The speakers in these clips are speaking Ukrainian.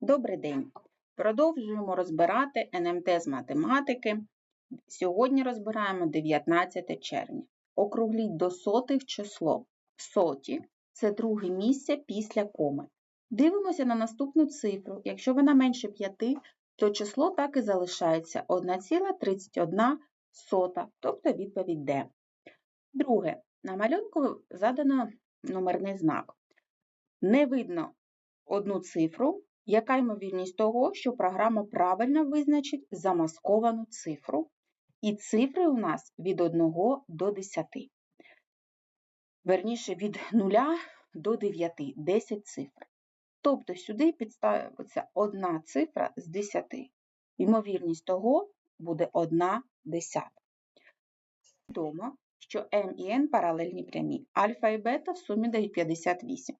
Добрий день! Продовжуємо розбирати НМТ з математики. Сьогодні розбираємо 19 червня. Округліть до сотих число. Соті це друге місце після коми. Дивимося на наступну цифру. Якщо вона менше 5, то число так і залишається 1,31, тобто відповідь Д. Друге, на малюнку задано номерний знак. Не видно одну цифру, яка ймовірність того, що програма правильно визначить замасковану цифру, і цифри у нас від 1 до 10. Верніше, від 0 до 9, 10 цифр. Тобто сюди підставиться одна цифра з 10. Ймовірність того буде 1 десята. Відомо, що М і Н паралельні прямі. Альфа і бета в сумі дають 58.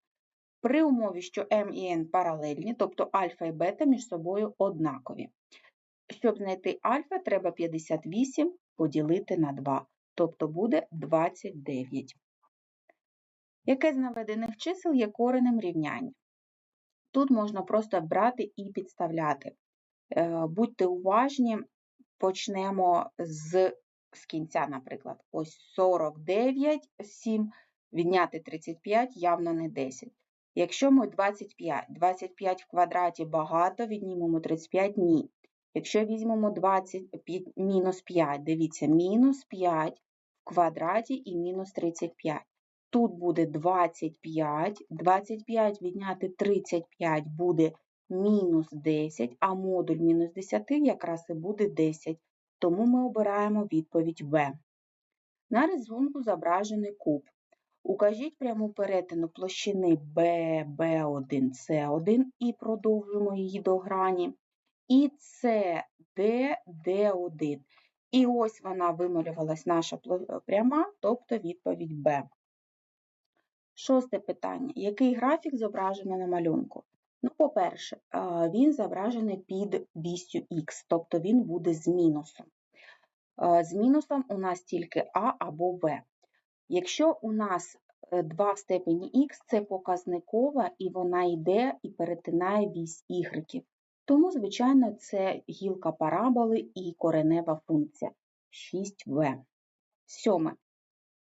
При умові, що М і Н паралельні, тобто альфа і бета між собою однакові. Щоб знайти альфа, треба 58 поділити на 2, тобто буде 29. Яке з наведених чисел є коренем рівняння? Тут можна просто брати і підставляти. Е, будьте уважні, почнемо з з кінця, наприклад. Ось 49, 7, відняти 35 явно не 10. Якщо ми 25, 25 в квадраті багато, віднімемо 35 ні. Якщо візьмемо 20, мінус 5, дивіться, мінус 5 в квадраті і мінус 35. Тут буде 25, 25 відняти 35 буде мінус 10, а модуль мінус 10 якраз і буде 10. Тому ми обираємо відповідь В. На рисунку зображений куб. Укажіть пряму перетину площини bb 1 c 1 і продовжуємо її до грані. І CD, D1. І ось вона вималювалась наша пряма, тобто відповідь Б. Шосте питання. Який графік зображений на малюнку? Ну, по-перше, він зображений під вістю Х, тобто він буде з мінусом. З мінусом у нас тільки А або В. Якщо у нас 2 е, в степені х це показникова, і вона йде і перетинає вісь y. Тому, звичайно, це гілка параболи і коренева функція 6v. Сьоме.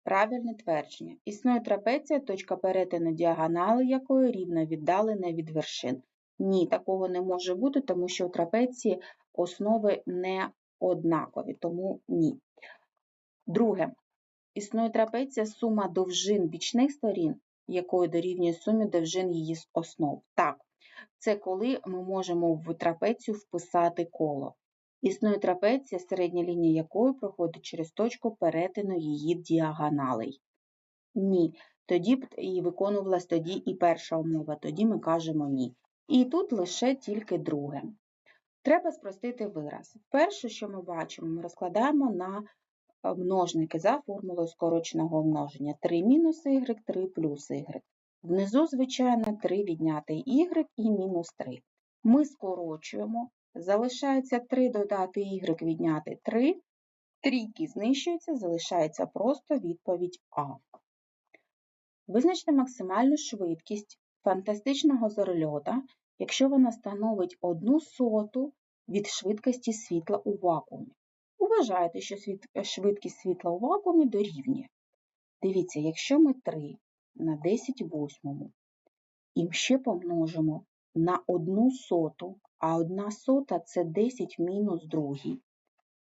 Правильне твердження. Існує трапеція, точка перетину діагонали якої рівно віддалена від вершин. Ні, такого не може бути, тому що у трапеції основи не однакові, тому ні. Друге. Існує трапеція сума довжин бічних сторін, якою дорівнює сумі довжин її основ. Так, це коли ми можемо в трапецію вписати коло. Існує трапеція, середня лінія якої проходить через точку перетину її діагоналей. Ні. Тоді б і виконувалась тоді і перша умова, тоді ми кажемо ні. І тут лише тільки друге. Треба спростити вираз. Перше, що ми бачимо, ми розкладаємо на множники за формулою скороченого множення 3 мінус y, 3 плюс y. Внизу, звичайно, 3 відняти y і мінус 3. Ми скорочуємо, залишається 3 додати y відняти 3. Трійки знищуються, залишається просто відповідь А. Визначте максимальну швидкість фантастичного зорольота, якщо вона становить 1 соту від швидкості світла у вакуумі. Вважайте, що швидкість світла у вакуумі дорівнює. Дивіться, якщо ми 3 на 10 восьмому і ще помножимо на 1 соту, а 1 сота це 10 мінус другий,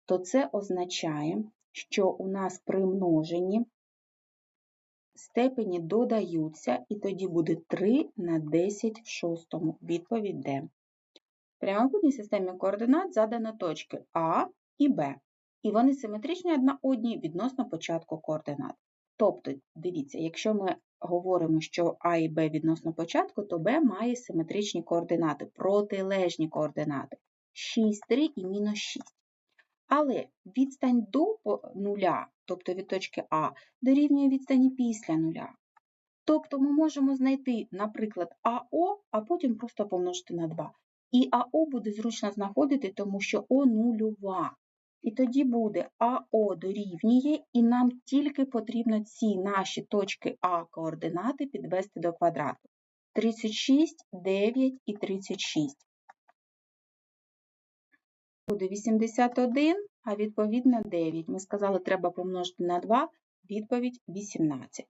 то це означає, що у нас при множенні степені додаються, і тоді буде 3 на 10 в шостому. Відповідь Д. В прямокутній системі координат задано точки А і Б і вони симетричні одна одній відносно початку координат. Тобто, дивіться, якщо ми говоримо, що А і Б відносно початку, то Б має симетричні координати, протилежні координати 6, 3 і мінус 6. Але відстань до нуля, тобто від точки А, дорівнює відстані після нуля. Тобто ми можемо знайти, наприклад, АО, а потім просто помножити на 2. І АО буде зручно знаходити, тому що О нульова. І тоді буде АО дорівнює, і нам тільки потрібно ці наші точки А координати підвести до квадрату. 36, 9 і 36. буде 81, а відповідно 9. Ми сказали, треба помножити на 2, відповідь 18.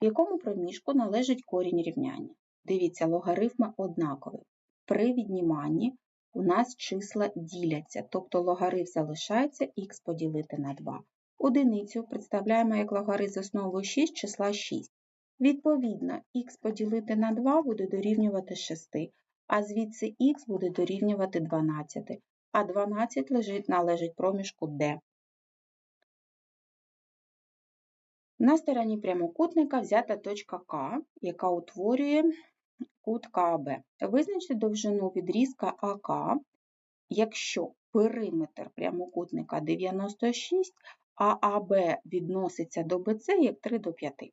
В якому проміжку належить корінь рівняння? Дивіться, логарифми однакові. При відніманні у нас числа діляться, тобто логарифм залишається х поділити на 2. Одиницю представляємо як логарифм з основою 6 числа 6. Відповідно, х поділити на 2 буде дорівнювати 6, а звідси х буде дорівнювати 12, а 12 лежить, належить проміжку d. На стороні прямокутника взята точка К, яка утворює кут КАБ. Визначте довжину відрізка АК, якщо периметр прямокутника 96, а АБ відноситься до БЦ як 3 до 5.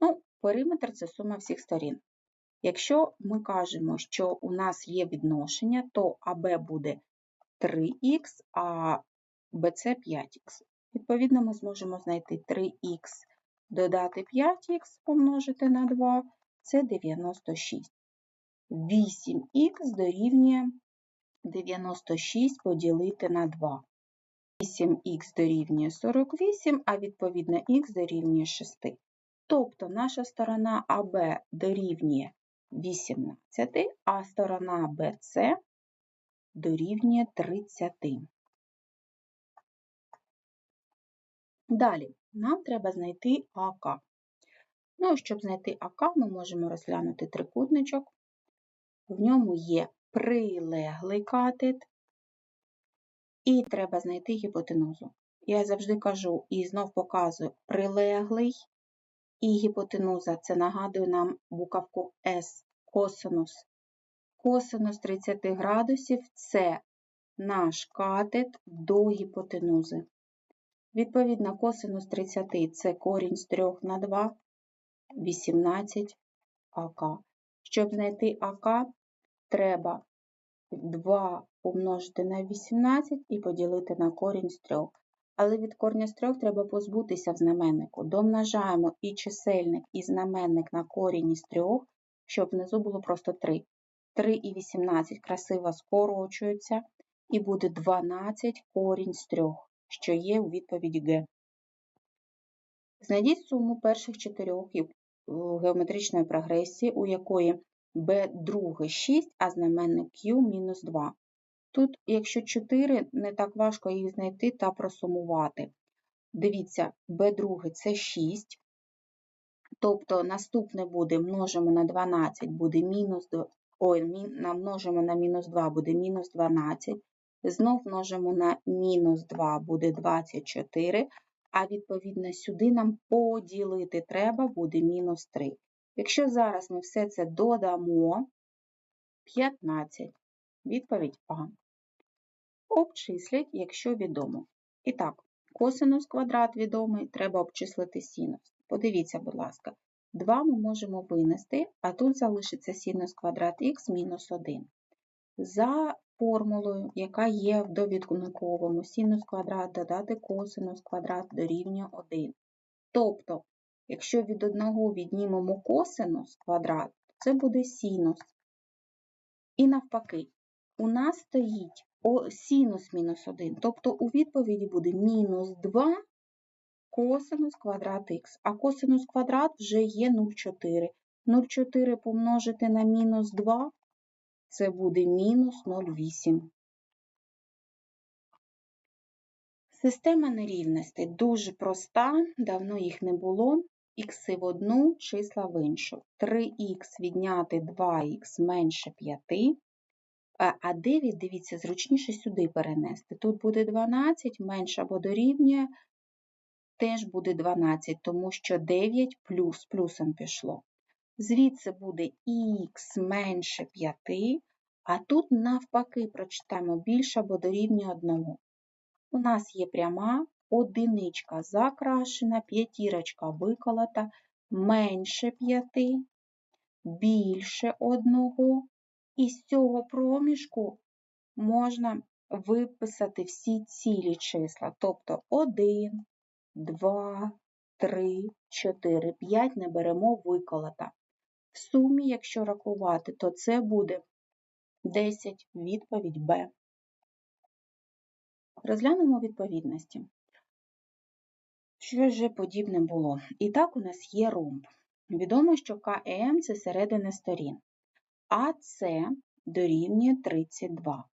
Ну, Периметр це сума всіх сторін. Якщо ми кажемо, що у нас є відношення, то АБ буде 3х, а БЦ 5х. Відповідно, ми зможемо знайти 3х додати 5х помножити на 2 це 96. 8х дорівнює 96 поділити на 2. 8х дорівнює 48, а відповідно х дорівнює 6. Тобто наша сторона АБ дорівнює 18, а сторона БЦ дорівнює 30. Далі нам треба знайти АК. Ну, щоб знайти АК, ми можемо розглянути трикутничок. В ньому є прилеглий катет, і треба знайти гіпотенузу. Я завжди кажу і знов показую прилеглий і гіпотенуза це нагадує нам буковку С косинус. Косинус 30 градусів це наш катет до гіпотенузи. Відповідно, косинус 30 це корінь з 3 на 2, 18 АК. Щоб знайти АК, треба 2 помножити на 18 і поділити на корінь з 3. Але від корня з 3 треба позбутися в знаменнику. Домножаємо і чисельник, і знаменник на корінь із 3, щоб внизу було просто 3. 3 і 18 красиво скорочуються, і буде 12 корінь з 3 що є у відповіді Г. Знайдіть суму перших чотирьох геометричної прогресії, у якої b друге 6, а знаменник Q мінус 2. Тут, якщо 4, не так важко їх знайти та просумувати. Дивіться, b друге це 6. Тобто наступне буде множимо на 12, буде мінус ой, множимо на мінус 2 буде мінус 12. Знов множимо на мінус 2 буде 24, а відповідно сюди нам поділити треба буде мінус 3. Якщо зараз ми все це додамо 15. Відповідь А. Обчислять, якщо відомо. І так, косинус квадрат відомий, треба обчислити синус. Подивіться, будь ласка, 2 ми можемо винести, а тут залишиться синус квадрат х мінус 1. За формулою, яка є в довідниковому синус квадрат додати косинус квадрат дорівнює 1. Тобто, якщо від 1 віднімемо косинус квадрат, це буде синус. І навпаки, у нас стоїть синус мінус 1, тобто у відповіді буде мінус 2 косинус квадрат х, а косинус квадрат вже є 0,4. 0,4 помножити на мінус 2 це буде мінус 0,8. Система нерівностей дуже проста, давно їх не було. Х в одну, числа в іншу. 3х відняти 2х менше 5, а 9, дивіться, зручніше сюди перенести. Тут буде 12, менше або дорівнює, теж буде 12, тому що 9 плюс плюсом пішло. Звідси буде х менше 5, а тут, навпаки, прочитаємо більше або дорівнює 1. У нас є пряма, одиничка закрашена, п'ятірочка виколота, менше 5, більше 1. І з цього проміжку можна виписати всі цілі числа, тобто 1, 2, 3, 4, 5 не беремо виколота. В сумі, якщо рахувати, то це буде 10. Відповідь Б. Розглянемо відповідності. Що ж подібне було? І так у нас є ромб. Відомо, що КМ це середини сторін, а С дорівнює 32.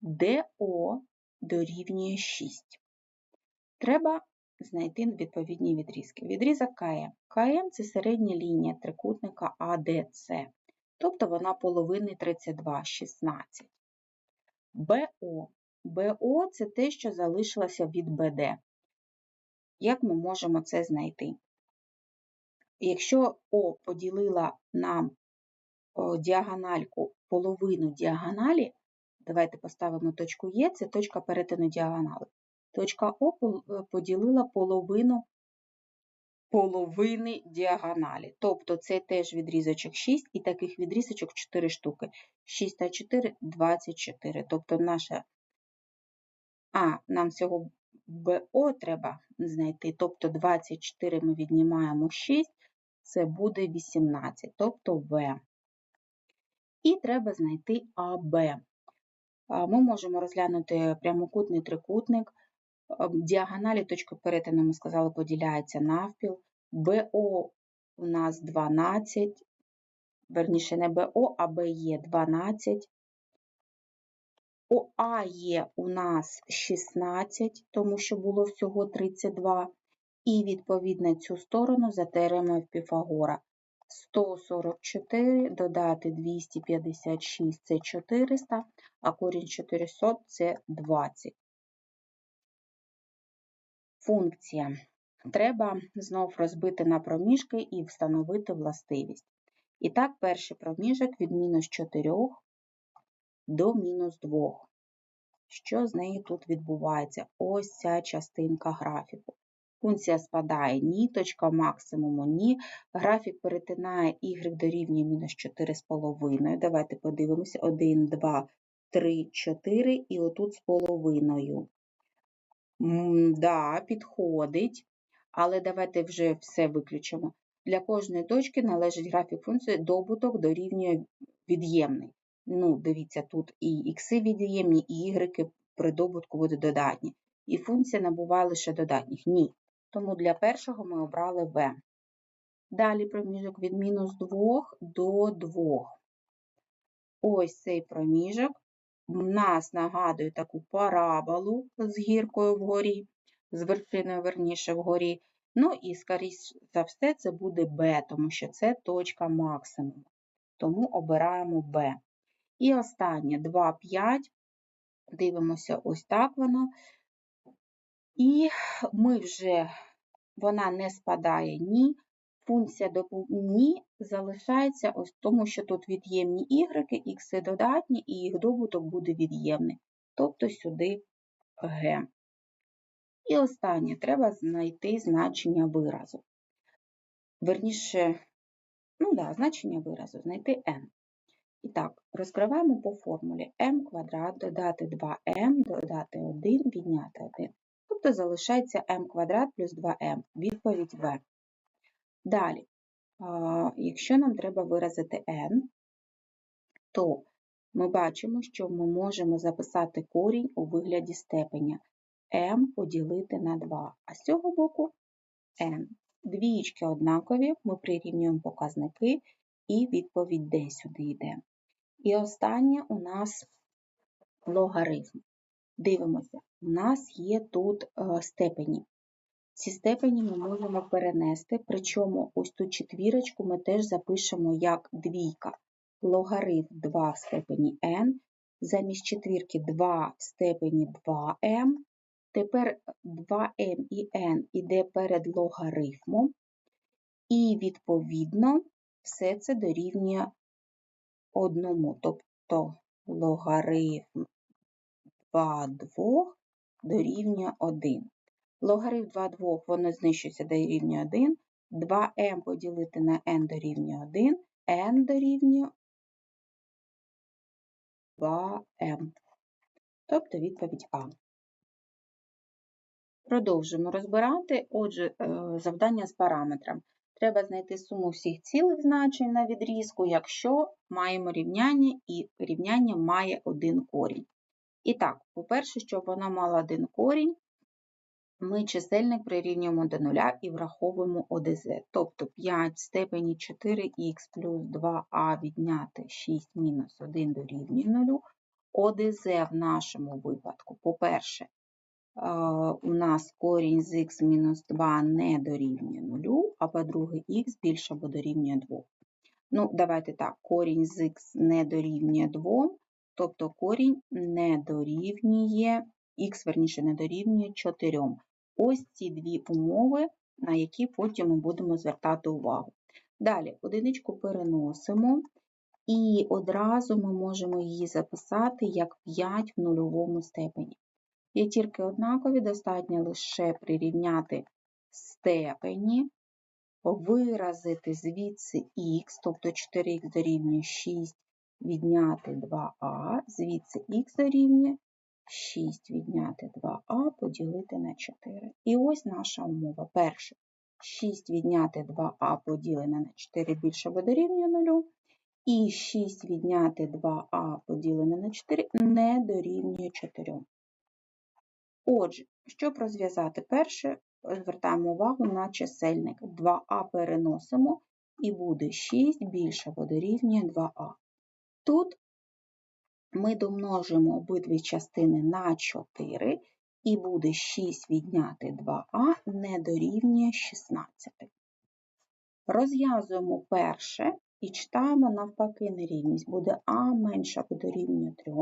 ДО дорівнює 6. Треба знайти відповідні відрізки. Відрізок КМ. КМ це середня лінія трикутника АДЦ, тобто вона половини 32, 16. БО. БО це те, що залишилося від БД. Як ми можемо це знайти? Якщо О поділила нам діагональку половину діагоналі, давайте поставимо точку Е, це точка перетину діагонали. Точка О е, поділила половину половини діагоналі. Тобто це теж відрізочок 6, і таких відрізочок 4 штуки. 6 та 4 24. Тобто наша А, нам всього БО треба знайти. Тобто 24 ми віднімаємо 6, це буде 18, тобто В. І треба знайти АБ. Ми можемо розглянути прямокутний трикутник. Діагоналі точки перетину, ми сказали, поділяється навпіл. БО у нас 12, верніше не БО, а БЕ 12. ОА є у нас 16, тому що було всього 32. І, відповідно, цю сторону за теоремою Піфагора. 144 додати 256 це 400, а корінь 400 це 20. Функція. Треба знов розбити на проміжки і встановити властивість. І так, перший проміжок від мінус 4 до мінус 2. Що з нею тут відбувається? Ось ця частинка графіку. Функція спадає ні, точка максимуму ні. Графік перетинає y дорівнює мінус 4,5. Давайте подивимося: 1, 2, 3, 4 і отут з половиною. М да, підходить. Але давайте вже все виключимо. Для кожної точки належить графік функції добуток дорівнює від'ємний. Ну, дивіться, тут і ікси від'ємні, і y при добутку будуть додатні. І функція набуває лише додатніх. Ні. Тому для першого ми обрали В. Далі проміжок від мінус 2 до 2. Ось цей проміжок нас нагадує таку параболу з гіркою вгорі, з вершиною верніше вгорі. Ну і, скоріше за все, це буде Б, тому що це точка максимуму. Тому обираємо Б. І останнє 2, 5. Дивимося, ось так воно. І ми вже, вона не спадає ні. Функція ні залишається ось тому, що тут від'ємні ігреки, ікси додатні, і їх добуток буде від'ємний. Тобто сюди Г. І останнє треба знайти значення виразу. Верніше, ну да, значення виразу, знайти n. І так, розкриваємо по формулі m квадрат додати 2m, додати 1, відняти 1. Тобто залишається m квадрат плюс 2m. Відповідь В. Далі, якщо нам треба виразити n, то ми бачимо, що ми можемо записати корінь у вигляді степеня m поділити на 2, а з цього боку n. Двієчки однакові, ми прирівнюємо показники, і відповідь D сюди йде. І останнє у нас логарифм. Дивимося, у нас є тут е, степені. Ці степені ми можемо перенести, причому ось ту четвірочку ми теж запишемо як двійка. Логарифм 2 в степені n, замість четвірки 2 в степені 2m. Тепер 2m і n іде перед логарифмом, і, відповідно, все це дорівнює одному, тобто логарифм 2 2 дорівнює 1. Логарифм 2 2 воно знищується дорівнює 1. 2m поділити на n дорівнює 1, n дорівнює 2m. Тобто відповідь А. Продовжуємо розбирати. Отже, е, завдання з параметром. Треба знайти суму всіх цілих значень на відрізку, якщо маємо рівняння і рівняння має один корінь. І так, по-перше, щоб вона мала один корінь, ми чисельник прирівнюємо до нуля і враховуємо ОДЗ. Тобто 5 в степені 4х плюс 2а відняти 6 мінус 1 дорівнює 0. ОДЗ в нашому випадку, по-перше, у нас корінь з х мінус 2 не дорівнює 0, а по-друге, х більше або дорівнює 2. Ну, давайте так, корінь з х не дорівнює 2, тобто корінь не дорівнює, х, верніше, не дорівнює 4. Ось ці дві умови, на які потім ми будемо звертати увагу. Далі одиничку переносимо, і одразу ми можемо її записати як 5 в нульовому степені. Тільки однакові, достатньо лише прирівняти степені, виразити звідси х, тобто 4х дорівнює 6, відняти 2а, звідси х дорівнює 6 відняти 2а поділити на 4. І ось наша умова. Перше. 6 відняти 2а поділене на 4 більше або дорівнює 0. І 6 відняти 2а поділене на 4 не дорівнює 4. Отже, щоб розв'язати перше, звертаємо увагу на чисельник. 2а переносимо і буде 6 більше або дорівнює 2а. Тут ми домножимо обидві частини на 4, і буде 6 відняти 2а не дорівнює 16. Розв'язуємо перше і читаємо навпаки нерівність. Буде а менше або дорівнює 3,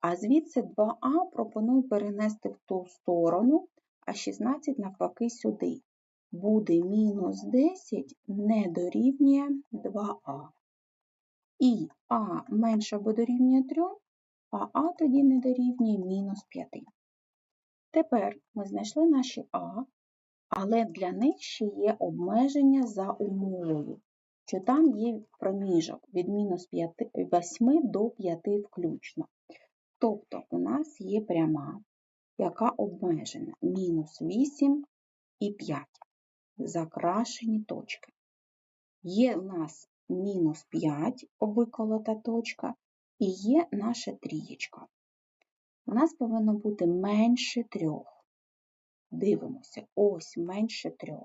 а звідси 2а пропоную перенести в ту сторону, а 16 навпаки сюди. Буде мінус 10 не дорівнює 2а. І а менше або дорівнює 3, а а тоді не дорівнює мінус 5. Тепер ми знайшли наші а, але для них ще є обмеження за умовою, що там є проміжок від мінус 8 до 5 включно. Тобто у нас є пряма, яка обмежена мінус 8 і 5 закрашені точки. Є у нас мінус 5 виколота точка, і є наша трієчка. У нас повинно бути менше 3. Дивимося, ось менше 3.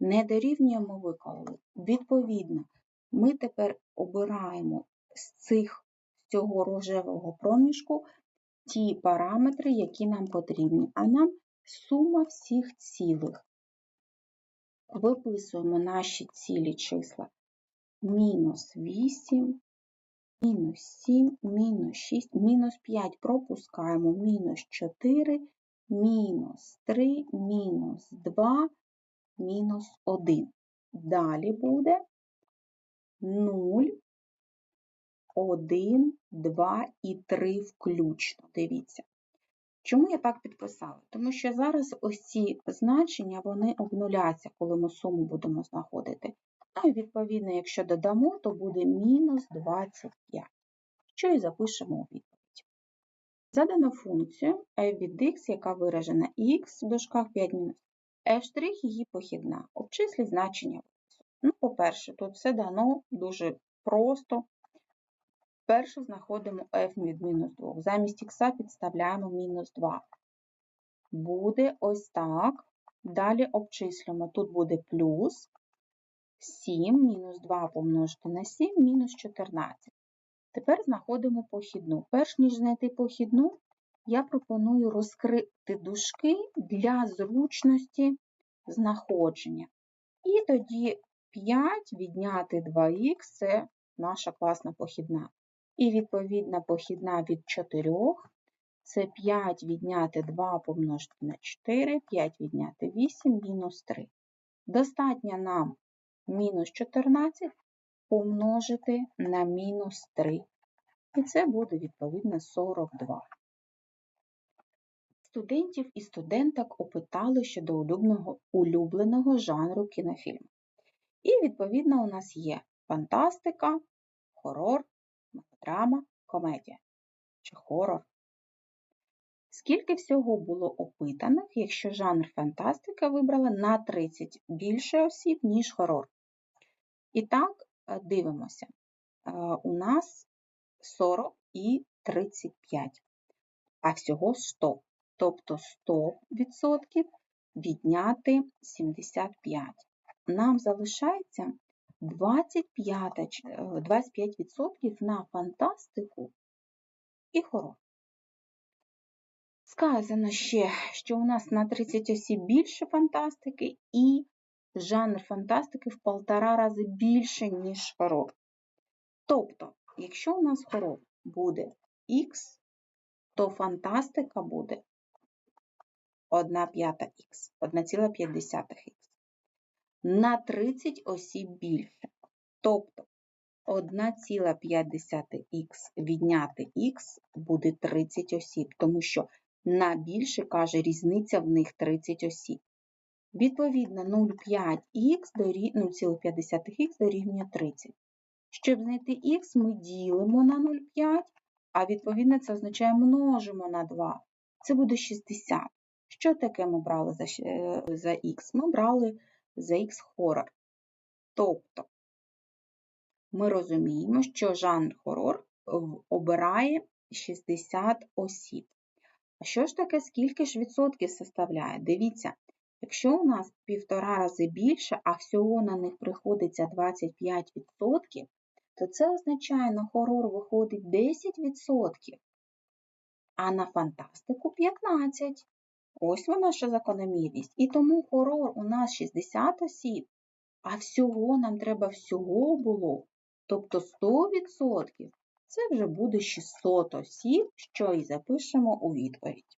Не дорівнюємо виколу. Відповідно, ми тепер обираємо з цих, з цього рожевого проміжку ті параметри, які нам потрібні, а нам сума всіх цілих. Виписуємо наші цілі числа мінус 8, мінус 7, мінус 6, мінус 5 пропускаємо, мінус 4, мінус 3, мінус 2, мінус 1. Далі буде 0, 1, 2 і 3 включно. Дивіться. Чому я так підписала? Тому що зараз ось ці значення вони обнуляться, коли ми суму будемо знаходити. Ну і відповідно, якщо додамо, то буде мінус 25, що і запишемо у відповідь. Задано функцію f від x, яка виражена x в дужках 5 мінус, f' її похідна. Обчисліть значення. Ну, По-перше, тут все дано дуже просто. Перше знаходимо f від мінус 2. Замість х підставляємо мінус 2. Буде ось так. Далі обчислюємо. Тут буде плюс 7 мінус 2 помножити на 7 мінус 14. Тепер знаходимо похідну. Перш ніж знайти похідну, я пропоную розкрити дужки для зручності знаходження. І тоді 5 відняти 2х це наша класна похідна. І відповідна похідна від 4 це 5 відняти 2 помножити на 4, 5 відняти 8 мінус 3. Достатньо нам мінус 14 помножити на мінус 3. І це буде, відповідно, 42. Студентів і студенток опитали щодо улюбленого, улюбленого жанру кінофільму. І, відповідно, у нас є фантастика, хорор, мелодрама, комедія чи хорор. Скільки всього було опитаних, якщо жанр фантастика вибрала на 30 більше осіб, ніж хорор? І так, е, дивимося. Е, у нас 40 і 35. а всього 100. Тобто 100% відняти 75. Нам залишається 25, 25% на фантастику і хорор. Сказано ще, що у нас на 30 осіб більше фантастики, і жанр фантастики в полтора рази більше, ніж хорор. Тобто, якщо у нас хорор буде Х, то фантастика буде 1 п'ята Х, 1,5х. На 30 осіб більше. Тобто 1,5х відняти х буде 30 осіб, тому що на більше, каже, різниця в них 30 осіб. Відповідно, 0,5х до 0,5х дорівнює 30. Щоб знайти х, ми ділимо на 0,5, а відповідно це означає множимо на 2. Це буде 60. Що таке ми брали за е, за х? Ми брали за х хорор. Тобто ми розуміємо, що жанр хорор обирає 60 осіб. А що ж таке, скільки ж відсотків составляє? Дивіться, якщо у нас півтора рази більше, а всього на них приходиться 25%, то це означає, на хорор виходить 10%, а на фантастику 15%. Ось вона наша закономірність. І тому хорор у нас 60 осіб, а всього нам треба всього було. Тобто 100% це вже буде 600 осіб, що і запишемо у відповідь.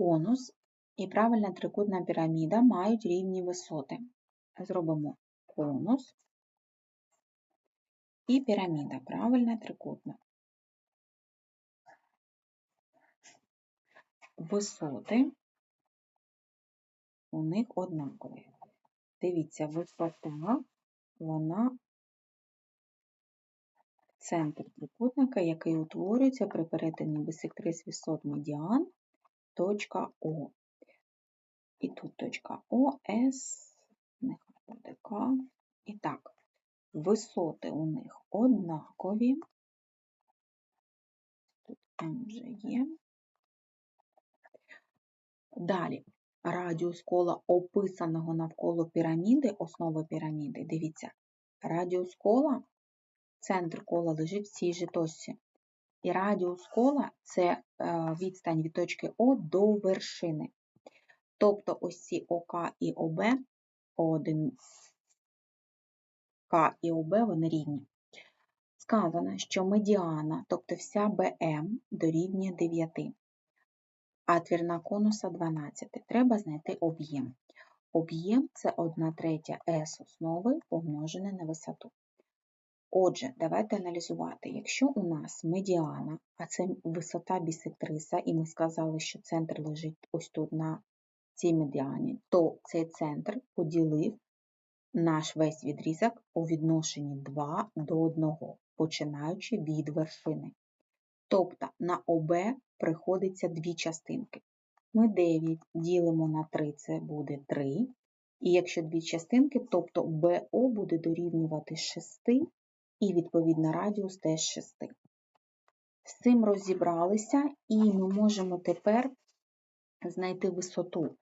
Конус і правильна трикутна піраміда мають рівні висоти. Зробимо конус і піраміда, правильна трикутна. Висоти у них однакові. Дивіться, висота, вона центр трикутника, який утворюється при перетині бисектрис висот медіан, точка О. І тут точка О, С, нехай буде К. І так, висоти у них однакові. Тут М вже є. Далі, радіус кола описаного навколо піраміди, основи піраміди, дивіться, радіус кола центр кола лежить в цій же точці. І радіус кола це е, відстань від точки О до вершини. Тобто ось ці ОК і ОБ, О1 К і ОБ, вони рівні. Сказано, що медіана, тобто вся БМ дорівнює 9, а твірна конуса 12. Треба знайти об'єм. Об'єм це 1 третя С основи помножене на висоту. Отже, давайте аналізувати. Якщо у нас медіана, а це висота бісектриса, і ми сказали, що центр лежить ось тут на цій медіані, то цей центр поділив наш весь відрізок у відношенні 2 до 1, починаючи від вершини. Тобто на ОБ приходиться дві частинки. Ми 9 ділимо на 3, це буде 3. І якщо дві частинки, тобто БО буде дорівнювати 6 і, відповідно, радіус теж 6. З цим розібралися, і ми можемо тепер знайти висоту.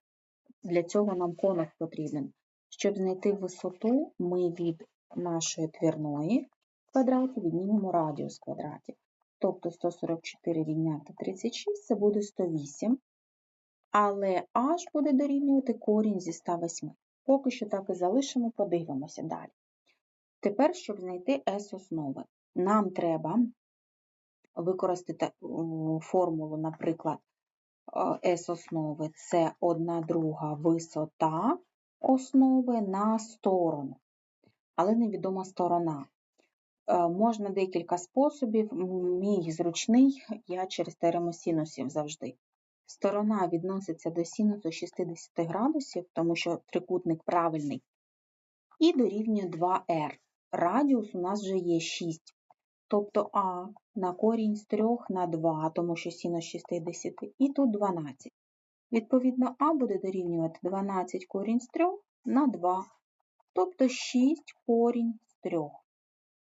Для цього нам конус потрібен. Щоб знайти висоту, ми від нашої твірної квадраті віднімемо радіус квадратів. Тобто 144 відняти 36 це буде 108. Але h буде дорівнювати корінь зі 108. Поки що так і залишимо, подивимося далі. Тепер, щоб знайти S основи, нам треба використати формулу, наприклад, S основи це 1 друга висота основи на сторону, але невідома сторона. Е, можна декілька способів, мій зручний, я через теорему синусів завжди. Сторона відноситься до синусу 60 градусів, тому що трикутник правильний, і дорівнює 2r радіус у нас вже є 6. Тобто А на корінь з 3 на 2, тому що синус 60, і тут 12. Відповідно, А буде дорівнювати 12 корінь з 3 на 2, тобто 6 корінь з 3.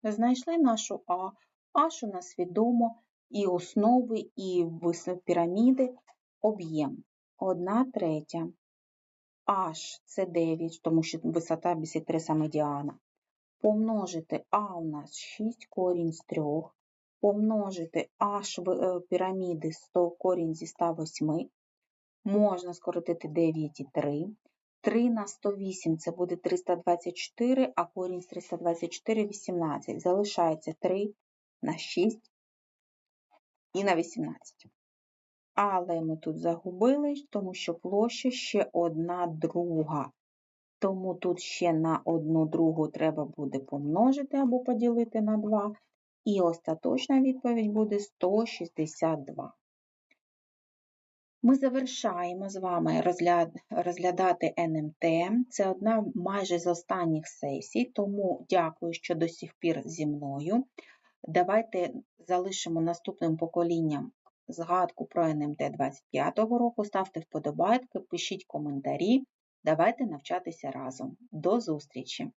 Знайшли нашу А, Аж у нас відомо і основи, і вис- піраміди об'єм. 1 третя. H – це 9, тому що висота бісектриса медіана. Помножити А у нас 6 корінь з 3. Помножити H е, піраміди 100 корінь зі 108. Можна скоротити 9 і 3. 3 на 108 це буде 324, а корінь з 324 – 18. Залишається 3 на 6 і на 18. Але ми тут загубились, тому що площа ще одна друга. Тому тут ще на одну другу треба буде помножити або поділити на 2. І остаточна відповідь буде 162. Ми завершаємо з вами розгляд, розглядати НМТ. Це одна майже з останніх сесій, тому дякую, що до сих пір зі мною. Давайте залишимо наступним поколінням згадку про НМТ 25-го року. Ставте вподобайки, пишіть коментарі. Давайте навчатися разом. До зустрічі!